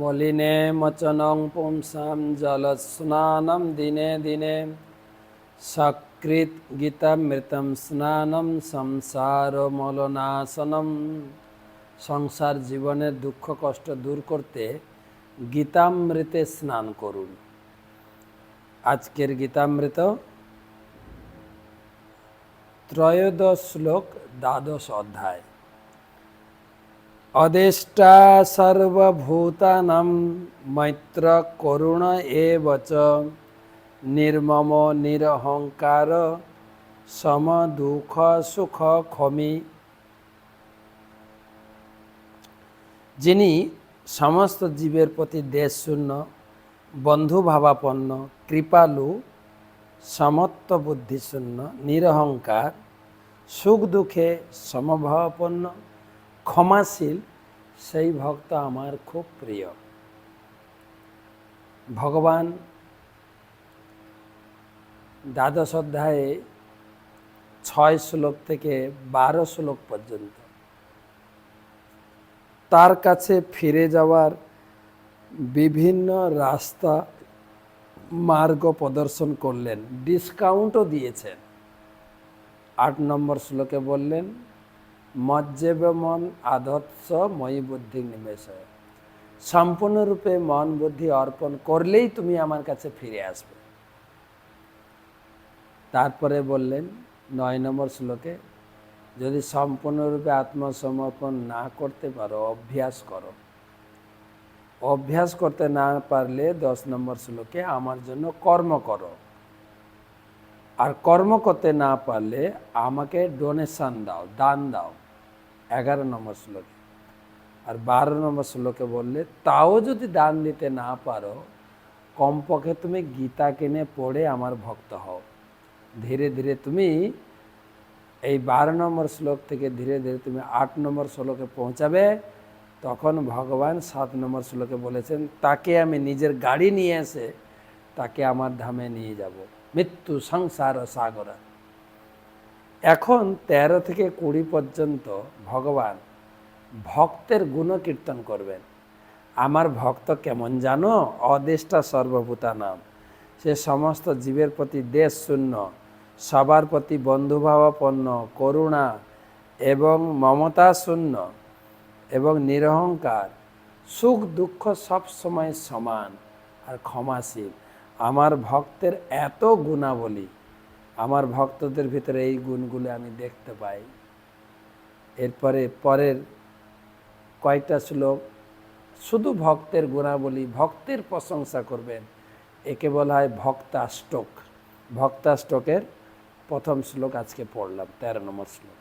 মলিনে মচনং পুংসাম জলস্নানম দিনে দিনে। সকৃত গীতামৃতম স্নানম সংসার মলনাশনম সংসার জীবনের দুঃখ কষ্ট দূর করতে গীতামৃতে স্নান করুন। আজকের গীতামৃত ত্রয়োদশ শ্লোক দ্বাদশ অধ্যায়। অদেষ্টা সর্বভূতানাং মৈত্র করুণ এব চ নির্মম নিরহংকার সম দুঃখ সুখ ক্ষমি। যিনি সমস্ত জীবের প্রতি দেশশূন্য, বন্ধুভাবাপন্ন, কৃপালু সমত্ব বুদ্ধিশূন্য নিরহংকার, সুখ দুঃখে সমভাবাপন্ন। ক্ষমাশীল, সেই ভক্ত আমার খুব প্রিয়। ভগবান দ্বাদশ অধ্যায়ে ছয় শ্লোক থেকে বারো শ্লোক পর্যন্ত। তার কাছে ফিরে যাওয়ার বিভিন্ন রাস্তা মার্গ প্রদর্শন করলেন ডিসকাউন্টও দিয়েছেন। আট নম্বর শ্লোকে বললেন মজ্জেব মন আদর্শ মই বুদ্ধি নিবেশ সম্পূর্ণরূপে মন বুদ্ধি অর্পণ করলেই তুমি আমার কাছে ফিরে আসবে। তারপরে বললেন, নয় নম্বর শ্লোকে, যদি সম্পূর্ণরূপে আত্মসমর্পণ না করতে পারো, অভ্যাস করো। অভ্যাস করতে না পারলে দশ নম্বর শ্লোকে, আমার জন্য কর্ম করো। আর কর্ম করতে না পারলে আমাকে ডোনেশন দাও, দান দাও। এগারো নম্বর শ্লোকে। আর বারো নম্বর শ্লোকে বললে, তাও যদি দান দিতে না পারো, কমপক্ষে তুমি গীতা কিনে পড়ে আমার ভক্ত হও। ধীরে ধীরে তুমি এই বারো নম্বর শ্লোক থেকে ধীরে ধীরে তুমি আট নম্বর শ্লোকে পৌঁছাবে। তখন ভগবান সাত নম্বর শ্লোকে বলেছেন, তাকে আমি নিজের গাড়ি নিয়ে এসে তাকে আমার ধামে নিয়ে যাব। মৃত্যু সংসার সাগরা। এখন তেরো থেকে কুড়ি পর্যন্ত ভগবান ভক্তের গুণকীর্তন করবেন। আমার ভক্ত কেমন জানো? অদেষ্টা সর্বভূতা নাম। সে সমস্ত জীবের প্রতি দেশ শূন্য, সবার প্রতি বন্ধুভাবাপন্ন, করুণা এবং মমতা শূন্য এবং নিরহংকার। সুখ দুঃখ সব সময় সমান আর ক্ষমাশীল। আমার ভক্তের এত গুণাবলী, আমার ভক্তদের ভিতরে এই গুণগুলো আমি দেখতে পাই। এরপরে পরের কয়টা শ্লোক, শুধু ভক্তের গুণাবলী, ভক্তের প্রশংসা করবেন। একে বলা হয় ভক্তাষ্টক। ভক্তাষ্টকের প্রথম শ্লোক আজকে পড়লাম, তেরো নম্বর শ্লোক।